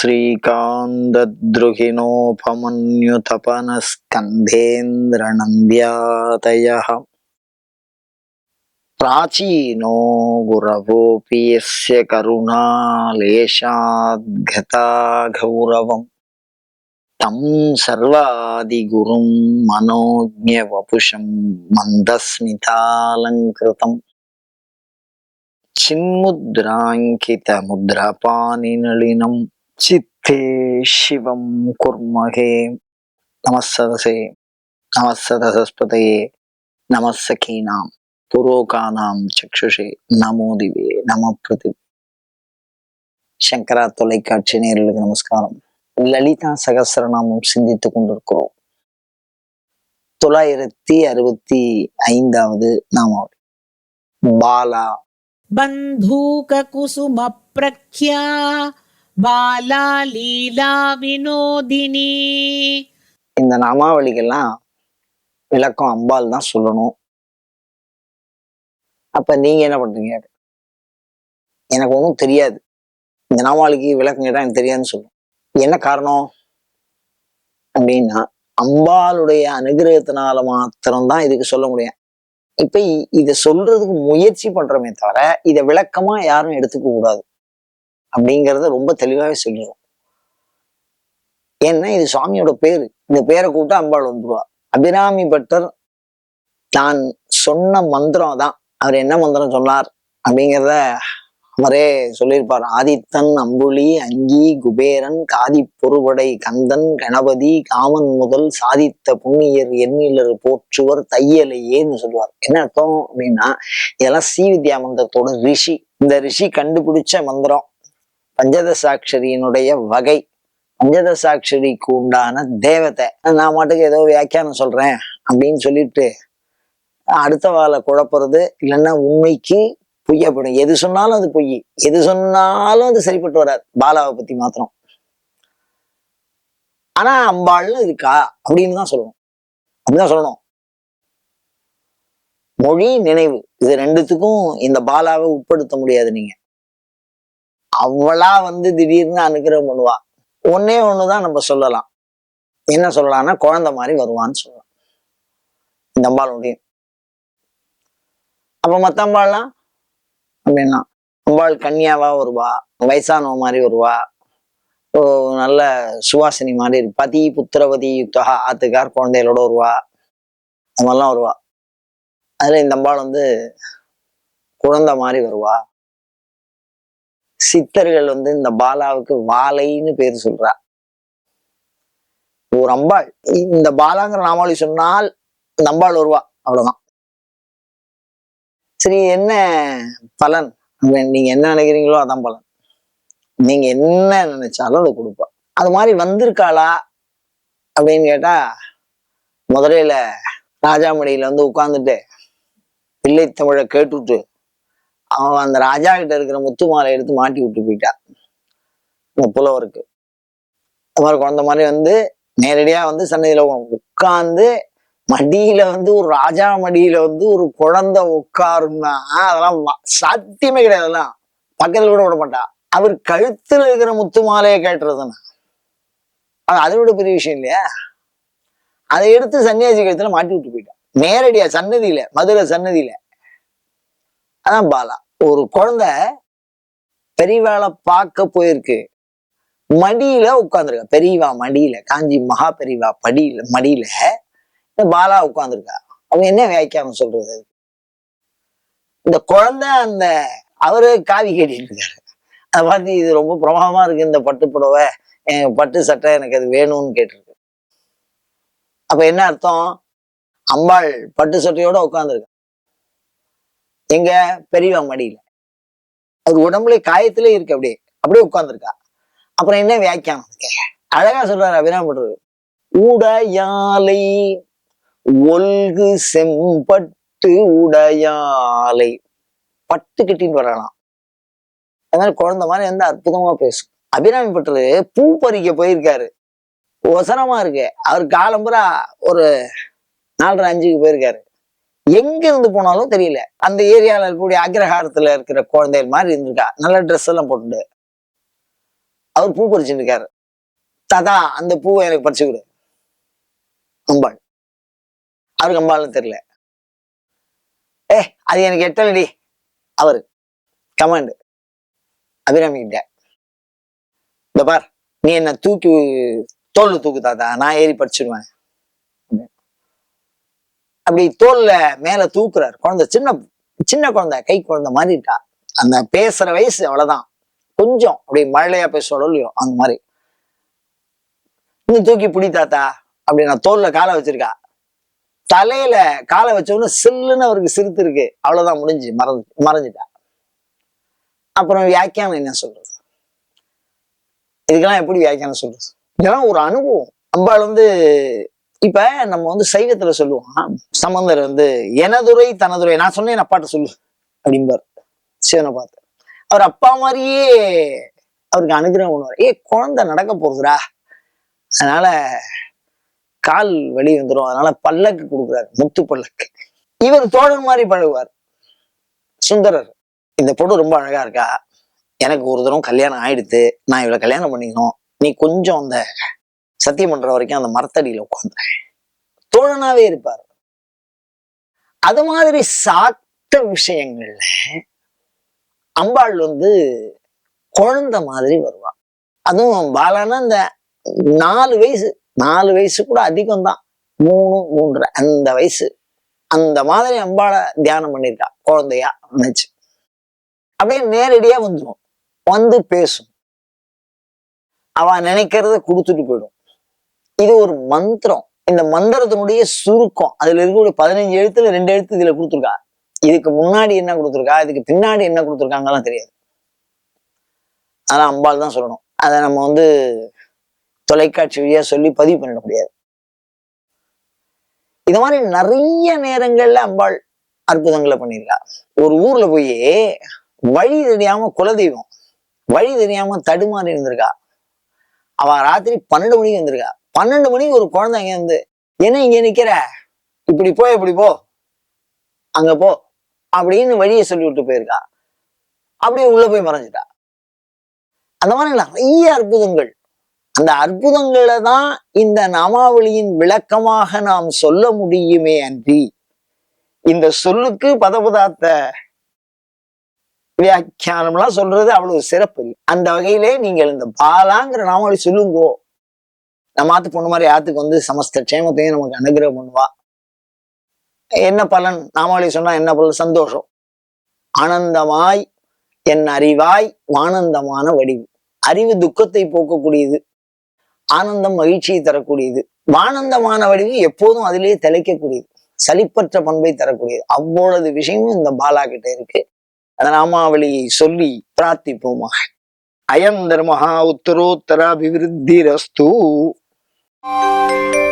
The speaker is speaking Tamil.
श्रीकान्तद्रुहिणोपमन्युतपनस्कन्धेन्द्रनन्द्यातयः प्राचीनो गुरवोऽपि यस्य करुणालेशाद्गता गौरवम् तं सर्वादिगुरुं मनोज्ञवपुषं मन्दस्मितालङ्कृतम् चिन्मुद्राङ्कितमुद्रपानिनलिनं சித்தே சிவம் குர்மகே நமசதசே நமசதசஸ்பதையே நமசகீனாம் புரோகானாம் சக்ஷுஷே நமோதிவே நம பிரதி சங்கரா தொலைக்காட்சி நேர்களுக்கு நமஸ்காரம். லலிதா சகசரநாமம் சிந்தித்துக் கொண்டிருக்கிறோம். தொள்ளாயிரத்தி அறுபத்தி ஐந்தாவது நாமாவளி. பாலா. பந்தூக குசும பிரக்யா. பாலா லீலா வினோதினி இந்த நாமாவளிகள்லாம் விளக்கம் அம்பாள் தான் சொல்லணும். அப்ப நீங்க என்ன பண்றீங்க? எனக்கு ஒன்றும் தெரியாது. இந்த நாமாவளிக்கு விளக்கம் கேட்டால் எனக்கு தெரியாதுன்னு சொல்லும். என்ன காரணம்? அப்படின்னா அம்பாளுடைய அனுகிரகத்தினால மாத்திரம்தான் இதுக்கு சொல்ல முடியும். இப்ப இதை சொல்றதுக்கு முயற்சி பண்றோமே தவிர இதை விளக்கமா யாரும் எடுத்துக்க கூடாது. அப்படிங்கறத ரொம்ப தெளிவாவே சொல்லிடும் ஏன்னா இது சுவாமியோட பேரு. இந்த பேரை கூப்பிட்டா அம்பாள் வந்துருவா. அபிராமி பட்டர் தான் சொன்ன மந்திரம் தான் அவர் என்ன மந்திரம் சொன்னார் அப்படிங்கிறத அவரே சொல்லியிருப்பார். ஆதித்தன் அம்புலி அங்கி குபேரன் காதி பொறுபடை கந்தன் கணபதி காமன் முதல் சாதித்த புண்ணியர் எண்ணிலர் போற்றுவர் தையலையேன்னு சொல்லுவார். என்ன அர்த்தம் அப்படின்னா இதெல்லாம் ஸ்ரீ வித்யா மந்திரத்தோட ரிஷி. இந்த ரிஷி கண்டுபிடிச்ச மந்திரம். பஞ்சதசாட்சரியினுடைய வகை. பஞ்சதசாட்சரிக்கு உண்டான தேவதை. நான் மாட்டுக்கு ஏதோ வியாக்கியானம் சொல்றேன் அப்படின்னு சொல்லிட்டு அடுத்த வாழை குழப்புறது இல்லைன்னா உண்மைக்கு பொய்யப்படும். எது சொன்னாலும் அது பொய். எது சொன்னாலும் அது சரிப்பட்டு வராது. பாலாவை பத்தி மாத்திரம். ஆனா அம்பாள்னு இருக்கா அப்படின்னு தான் சொல்லணும். அப்படிதான் சொல்லணும். மொழி நினைவு. இது ரெண்டுத்துக்கும் இந்த பாலாவை உட்படுத்த முடியாது நீங்க. அவளா வந்து திடீர்னு அனுகிரகம் பண்ணுவா. ஒன்னே ஒண்ணுதான் நம்ம சொல்லலாம். என்ன சொல்லலாம்னா குழந்தை மாதிரி வருவான்னு சொல்லலாம். இந்த அம்பாள் முடியும் அப்ப மத்த அம்பாள்லாம் அப்படின்னா அம்பாள் கன்னியாவா வருவா வயசானவ மாதிரி வருவா. ஓ, நல்ல சுவாசினி மாதிரி பதி புத்திரவதி யுத்தகா ஆத்துக்கார் குழந்தைகளோட வருவா. அவெல்லாம் வருவா. அதுல இந்த அம்பாள் வந்து குழந்தை மாதிரி வருவா. சித்தர்கள் வந்து இந்த பாலாவுக்கு வாழைன்னு பேர் சொல்றா. ஒரு அம்பாள். இந்த பாலாங்கிற நாமாவளி சொன்னால் இந்த அம்பாள் வருவா. அவ்வளவுதான். சரி என்ன பலன்? நீங்க என்ன நினைக்கிறீங்களோ அதான் பலன். நீங்க என்ன நினைச்சாலும் அதை கொடுப்பா. அது மாதிரி வந்திருக்காளா அப்படின்னு கேட்டா முதலையில ராஜாமடியில வந்து உட்கார்ந்துட்டு பிள்ளை தமிழை கேட்டுட்டு அவன் அந்த ராஜா கிட்ட இருக்கிற முத்து மாலை எடுத்து மாட்டி விட்டு போயிட்டா. இந்த புலவருக்கு. அது மாதிரி குழந்தை மாதிரி வந்து நேரடியா வந்து சன்னதியில உட்கார்ந்து மடியில வந்து ஒரு ராஜா மடியில வந்து ஒரு குழந்தை உட்காருன்னா அதெல்லாம் சாத்தியமே கிடையாது அதெல்லாம். பக்கத்துல கூட விட மாட்டா. அவர் கழுத்துல இருக்கிற முத்து மாலையை கேட்டுறதுன்னா அது அதை விட பெரிய விஷயம் இல்லையா? அதை எடுத்து சன்னியாசி கழுத்துல மாட்டி விட்டு போயிட்டான் நேரடியா சன்னதியில மதுரை சன்னதியில. அதான் பாலா. ஒரு குழந்தை பெரியவாளை பார்க்க போயிருக்கு. மடியில உட்காந்துருக்கா பெரியவா மடியில காஞ்சி மகா பெரியவா படியில மடியில. இந்த பாலா உட்காந்துருக்கா அவங்க என்ன வியாக்கியானம் சொல்றது? இந்த குழந்தை அந்த அவரு காவி கேட்டிட்டு இருக்காரு அதை பார்த்து இது ரொம்ப பிரமாதமா இருக்கு இந்த பட்டு புடவை. என் பட்டு சட்டை எனக்கு அது வேணும்னு கேட்டிருக்கு. அப்ப என்ன அர்த்தம்? அம்பாள் பட்டு சட்டையோட உட்காந்துருக்கா எங்க பெரியவா மடியில. அது உடம்புல காயத்திலே இருக்கு அப்படியே. அப்படியே உட்கார்ந்துருக்கா. அப்புறம் என்ன வியாக்கியானம் அழகா சொல்றாரு அபிராமப்படுறது உடையாலை ஒல்கு செம்பட்டு உடையாலை. பட்டு கட்டின்னு வரலாம் அதனால குழந்தை மாதிரி வந்து அற்புதமா பேசும். அபிராமி பட்டரு பூ பறிக்க போயிருக்காரு. ஒசரமா இருக்கு. அவர் காலம்புரா ஒரு நாலரை அஞ்சுக்கு போயிருக்காரு. எங்க இருந்து போனாலும் தெரியல. அந்த ஏரியாவில் இருக்கக்கூடிய அக்ரஹாரத்துல இருக்கிற குழந்தைகள் மாதிரி இருந்திருக்கா. நல்ல ட்ரெஸ் எல்லாம் போட்டுட்டு. அவர் பூ பறிச்சுட்டு இருக்காரு. தாதா அந்த பூவை எனக்கு பறிச்சு கொடு. அம்பாள். அவருக்கு அம்பாள்னு தெரியல. ஏ அது எனக்கு எட்டலடி. அவரு. கமாண்டு அபிராமி கிட்ட. இந்த பார் நீ என்ன தூக்கி தோல்ல தூக்கு தாத்தா. நான் ஏறி படிச்சிருவேன் அப்படி தோல்ல மேல தூக்குறாரு. குழந்தை சின்ன சின்ன குழந்தை கை குழந்தை மாதிரி இருக்கா? அந்த பேசுற வயசு அவ்வளவுதான். கொஞ்சம் அப்படி மழையா பேசுவோம் இல்லையோ அந்த மாதிரி. இன்னும் தூக்கி பிடி தாத்தா அப்படி நான் தோல்ல காலை வச்சிருக்கா. தலையில காலை வச்சோன்னு சில்லுன்னு அவருக்கு சிரித்து இருக்கு. அவ்வளவுதான் முடிஞ்சு மறந்து மறைஞ்சிட்டா அப்புறம் வியாக்கியானம் என்ன சொல்றது? இதுக்கெல்லாம் எப்படி வியாக்கியானம் சொல்றது? இதெல்லாம் ஒரு அனுபவம். அம்பாள் வந்து இப்ப நம்ம வந்து சைவத்துல சொல்லுவோம் சம்பந்தர் வந்து எனதுரை தனதுரை. நான் சொன்னேன் அப்பாட்ட சொல்லு அப்படிம்பார் சிவனை பார்த்து. அவர் அப்பா மாதிரியே அவருக்கு அனுகிரகம் பண்ணுவார். ஏ குழந்தை நடக்க போகுதுரா அதனால கால் வெளியே வந்துடும் அதனால பல்லக்கு கொடுக்குறாரு முத்து பல்லக்கு. இவர் தோழன் மாதிரி பழகுவார். சுந்தரர் இந்த பொண்ணு ரொம்ப அழகா இருக்கா. எனக்கு ஒரு தரம் கல்யாணம் ஆயிடுத்து. நான் இவளை கல்யாணம் பண்ணிக்கணும். நீ கொஞ்சம் அந்த சத்தியம் பண்ற வரைக்கும் அந்த மரத்தடியில உட்காந்து தோழனாவே இருப்பார். அது மாதிரி சாத்த விஷயங்கள்ல அம்பாள் வந்து குழந்தை மாதிரி வருவா. அதுவும் பாலானா இந்த நாலு வயசு நாலு வயசு கூட அதிகம் தான் மூணு மூன்றரை அந்த வயசு. அந்த மாதிரி அம்பாளை தியானம் பண்ணியிருக்கா குழந்தையா நினைச்சு. அப்படியே நேரடியா வந்துடும் வந்து பேசும். அவ நினைக்கிறத கொடுத்துட்டு போயிடும். இது ஒரு மந்திரம். இந்த மந்திரத்தினுடைய சுருக்கம். அதுல இருக்கக்கூடிய பதினஞ்சு எழுத்துல ரெண்டு எழுத்து இதுல கொடுத்துருக்கா. இதுக்கு முன்னாடி என்ன கொடுத்துருக்கா? இதுக்கு பின்னாடி என்ன கொடுத்துருக்காங்கலாம் தெரியாது. அதெல்லாம் அம்பாள் தான் சொல்லணும். அதை நம்ம வந்து தொலைக்காட்சி வழியா சொல்லி பதிவு பண்ணிட முடியாது. இது மாதிரி நிறைய நேரங்கள்ல அம்பாள் அற்புதங்களை பண்ணியிருக்கா. ஒரு ஊர்ல போய் வழி தெரியாம குலதெய்வம் வழி தெரியாம தடுமாறி இருந்திருக்கா. அவ ராத்திரி பன்னெண்டு மணிக்கு வந்திருக்கா. பன்னெண்டு மணிக்கு ஒரு குழந்தை இங்க வந்து என்ன இங்க நிக்கிற? இப்படி போ இப்படி போ. அங்க போ. அப்படின்னு வழியை சொல்லி விட்டு போயிருக்கா. அப்படியே உள்ள போய் மறைஞ்சிட்டா. அந்த மாதிரி நிறைய அற்புதங்கள். அந்த அற்புதங்களை தான் இந்த நாமாவளியின் விளக்கமாக நாம் சொல்ல முடியுமே அன்றி இந்த சொல்லுக்கு பதபதார்த்த வியாக்கியானம்லாம் சொல்றது அவ்வளவு சிறப்பு. இல்லை அந்த வகையிலே நீங்கள் இந்த பாலாங்கிற நாமாவளி சொல்லுங்கோ. நம்ம ஆத்து பொண்ணு மாதிரி ஆத்துக்கு வந்து சமஸ்த க்ஷேமத்தையும் நமக்கு அனுகிரகம் பண்ணுவா. என்ன பலன்? நாமாவளி சொன்னா என்ன பலன்? சந்தோஷம். ஆனந்தமாய் என் அறிவாய் வானந்தமான வடிவு. அறிவு துக்கத்தை போக்கக்கூடியது. ஆனந்தம் மகிழ்ச்சியை தரக்கூடியது. வானந்தமான வடிவு எப்போதும் அதிலேயே திளைக்கக்கூடியது. சலிப்பற்ற பண்பை தரக்கூடியது. அவ்வளவு விஷயமும் இந்த பாலா கிட்ட இருக்கு. அந்த நாமாவளியை சொல்லி பிரார்த்திப்போமாக. அயம் தர்மஹா உத்தரோத்தர அபிவிருத்தி ரஸ்து Música